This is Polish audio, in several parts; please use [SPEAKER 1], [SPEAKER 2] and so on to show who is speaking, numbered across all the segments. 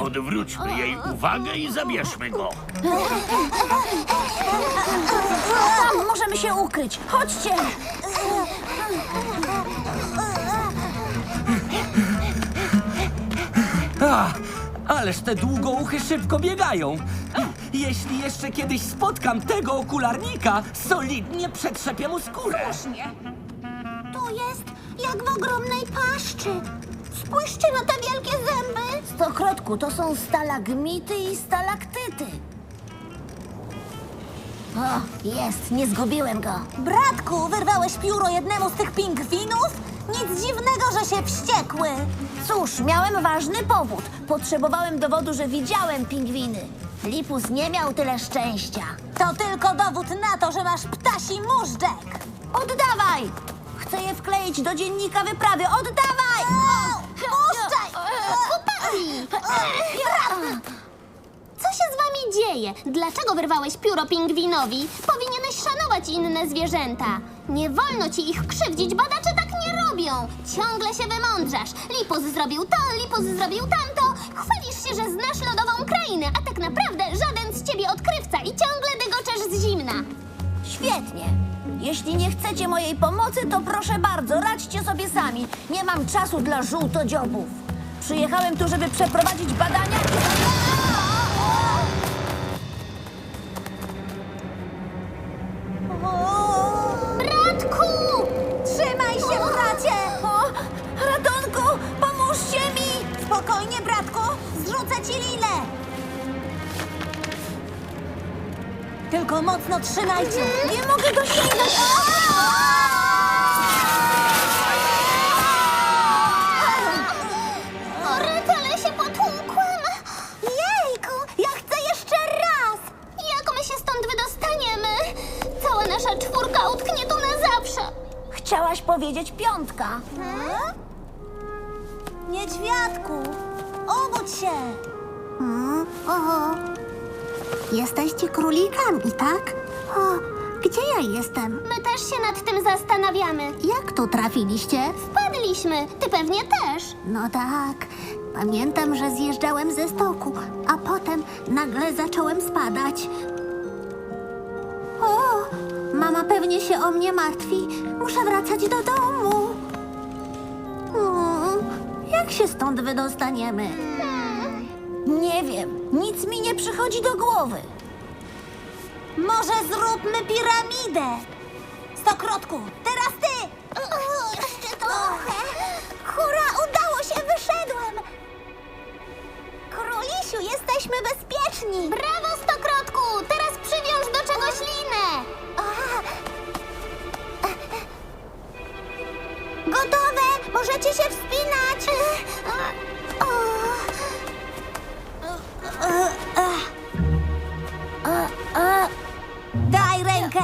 [SPEAKER 1] Odwróćmy jej uwagę i zabierzmy go.
[SPEAKER 2] Tam możemy się ukryć. Chodźcie.
[SPEAKER 3] A, ależ te długouchy szybko biegają. Jeśli jeszcze kiedyś spotkam tego okularnika, solidnie przetrzepię mu skórę.
[SPEAKER 2] Tu jest jak w ogromnej paszczy. Spójrzcie na te wielkie. Stokrotku, to są stalagmity i stalaktyty. O, jest, nie zgubiłem go.
[SPEAKER 4] Bratku, wyrwałeś pióro jednemu z tych pingwinów? Nic dziwnego, że się wściekły.
[SPEAKER 2] Cóż, miałem ważny powód. Potrzebowałem dowodu, że widziałem pingwiny. Lipus nie miał tyle szczęścia.
[SPEAKER 4] To tylko dowód na to, że masz ptasi móżdżek.
[SPEAKER 2] Oddawaj! Chcę je wkleić do dziennika wyprawy. Oddawaj!
[SPEAKER 5] Co się z wami dzieje? Dlaczego wyrwałeś pióro pingwinowi? Powinieneś szanować inne zwierzęta. Nie wolno ci ich krzywdzić, badacze tak nie robią. Ciągle się wymądrzasz. Lipus zrobił to, Lipus zrobił tamto. Chwalisz się, że znasz lodową krainę, a tak naprawdę żaden z ciebie odkrywca i ciągle dygoczesz z zimna.
[SPEAKER 2] Świetnie. Jeśli nie chcecie mojej pomocy, to proszę bardzo, radźcie sobie sami. Nie mam czasu dla żółtodziobów. Przyjechałem tu, żeby przeprowadzić badania.
[SPEAKER 5] Bratku!
[SPEAKER 4] Trzymaj się, bracie!
[SPEAKER 2] O, ratunku, pomóżcie mi!
[SPEAKER 4] Spokojnie, bratku, zrzucę ci linę. Tylko mocno trzymajcie.
[SPEAKER 2] Nie mogę dosięgnąć.
[SPEAKER 5] O,
[SPEAKER 2] Chciałaś powiedzieć piątka.
[SPEAKER 4] Niedźwiadku, obudź się.
[SPEAKER 6] Oho. Jesteście królikami, tak? O, gdzie ja jestem?
[SPEAKER 5] My też się nad tym zastanawiamy.
[SPEAKER 6] Jak tu trafiliście?
[SPEAKER 5] Wpadliśmy, ty pewnie też.
[SPEAKER 6] No tak. Pamiętam, że zjeżdżałem ze stoku, a potem nagle zacząłem spadać. O, mama pewnie się o mnie martwi. Muszę wracać do domu. Mm, Jak się stąd wydostaniemy?
[SPEAKER 2] Nie wiem, nic mi nie przychodzi do głowy.
[SPEAKER 4] Może zróbmy piramidę. Stokrotku, teraz ty.
[SPEAKER 2] Jeszcze trochę. Hurra, udało się, wyszedłem. Królisiu, jesteśmy bezpieczni.
[SPEAKER 5] Brawo, Stokrotku! Teraz przywiąż do czegoś linę.
[SPEAKER 2] Możecie się wspinać.
[SPEAKER 4] Daj rękę.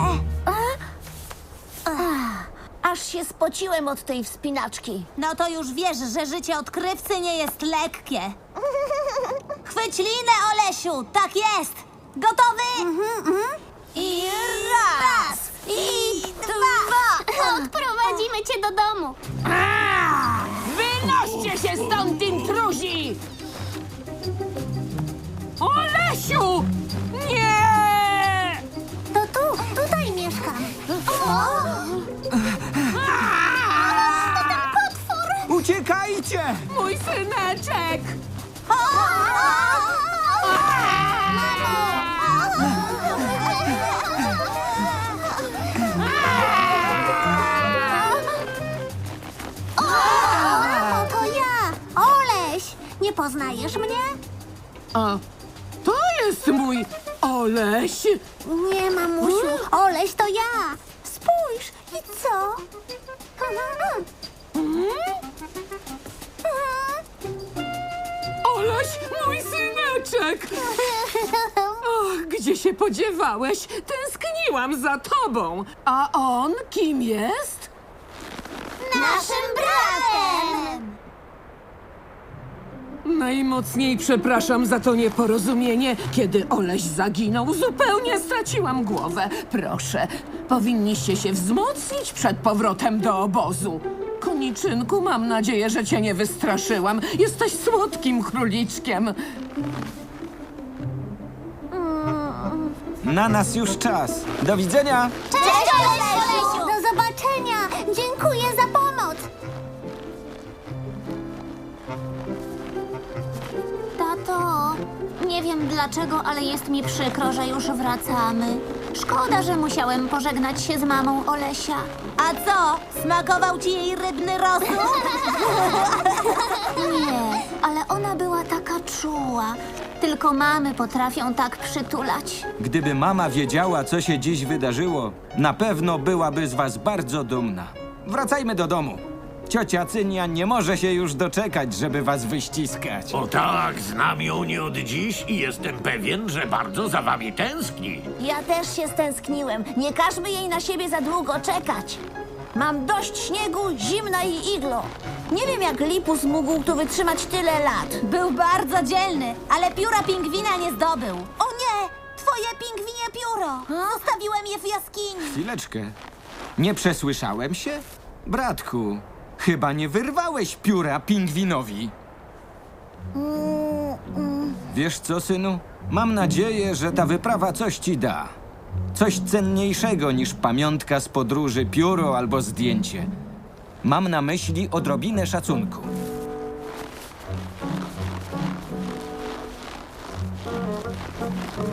[SPEAKER 2] Aż się spociłem od tej wspinaczki.
[SPEAKER 4] No to już wiesz, że życie odkrywcy nie jest lekkie. Chwyć linę, Olesiu, tak jest. Gotowy?
[SPEAKER 2] I raz, i dwa.
[SPEAKER 5] Odprowadzimy cię do domu.
[SPEAKER 3] Uciekajcie!
[SPEAKER 7] Mój syneczek!
[SPEAKER 6] To ja, Oleś. Nie poznajesz mnie?
[SPEAKER 7] A to jest mój Oleś!
[SPEAKER 6] Nie, mamusiu, Oleś to ja. Spójrz, i co?
[SPEAKER 7] Oleś, mój syneczek! Och, gdzie się podziewałeś? Tęskniłam za tobą. A on kim jest?
[SPEAKER 2] Naszym bratem.
[SPEAKER 7] Najmocniej przepraszam za to nieporozumienie. Kiedy Oleś zaginął, zupełnie straciłam głowę. Proszę, powinniście się wzmocnić przed powrotem do obozu. Koniczynku, mam nadzieję, że cię nie wystraszyłam. Jesteś słodkim króliczkiem.
[SPEAKER 8] Na nas już czas. Do widzenia!
[SPEAKER 6] Cześć, Olesiu! Do zobaczenia! Dziękuję za pomoc!
[SPEAKER 4] Tato, nie wiem dlaczego, ale jest mi przykro, że już wracamy. Szkoda, że musiałem pożegnać się z mamą Olesia.
[SPEAKER 2] A co? Smakował ci jej rybny rosół?
[SPEAKER 4] Nie, ale ona była taka czuła. Tylko mamy potrafią tak przytulać.
[SPEAKER 8] Gdyby mama wiedziała, co się dziś wydarzyło, na pewno byłaby z was bardzo dumna. Wracajmy do domu. Ciocia Cynia nie może się już doczekać, żeby was wyściskać.
[SPEAKER 1] O tak, znam ją nie od dziś i jestem pewien, że bardzo za wami tęskni.
[SPEAKER 2] Ja też się stęskniłem. Nie każmy jej na siebie za długo czekać. Mam dość śniegu, zimna i iglo. Nie wiem, jak Lipus mógł tu wytrzymać tyle lat.
[SPEAKER 4] Był bardzo dzielny, ale pióra pingwina nie zdobył.
[SPEAKER 6] O nie! Twoje pingwinie pióro! Zostawiłem je w jaskini!
[SPEAKER 8] Chwileczkę. Nie przesłyszałem się? Bratku, chyba nie wyrwałeś pióra pingwinowi. Wiesz co, synu? Mam nadzieję, że ta wyprawa coś ci da. Coś cenniejszego niż pamiątka z podróży, pióro albo zdjęcie. Mam na myśli odrobinę szacunku.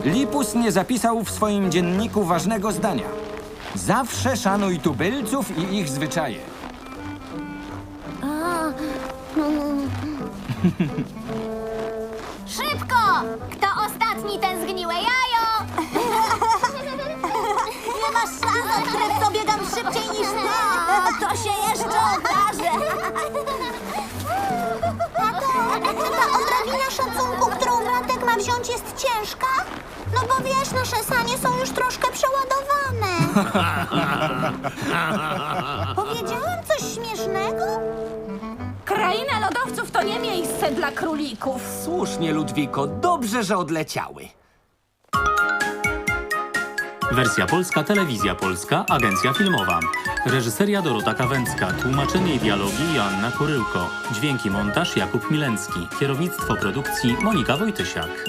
[SPEAKER 8] Lipus nie zapisał w swoim dzienniku ważnego zdania. Zawsze szanuj tubylców i ich zwyczaje.
[SPEAKER 5] Szybko! Kto ostatni ten zgniłe jajo?
[SPEAKER 2] Nie masz szans, Krypto, biegam szybciej niż ty. To się jeszcze okaże.
[SPEAKER 6] Ta odrobina szacunku, którą bratek ma wziąć, jest ciężka? No bo wiesz, nasze sanie są już troszkę przeładowane.
[SPEAKER 7] to nie miejsce dla królików.
[SPEAKER 3] Słusznie, Ludwiko, dobrze, że odleciały.
[SPEAKER 9] Wersja polska, telewizja polska, agencja filmowa. Reżyseria Dorota Kawęcka, tłumaczenie i dialogi Joanna Kuryłko. Dźwięki montaż Jakub Milencki. Kierownictwo produkcji Monika Wojtysiak.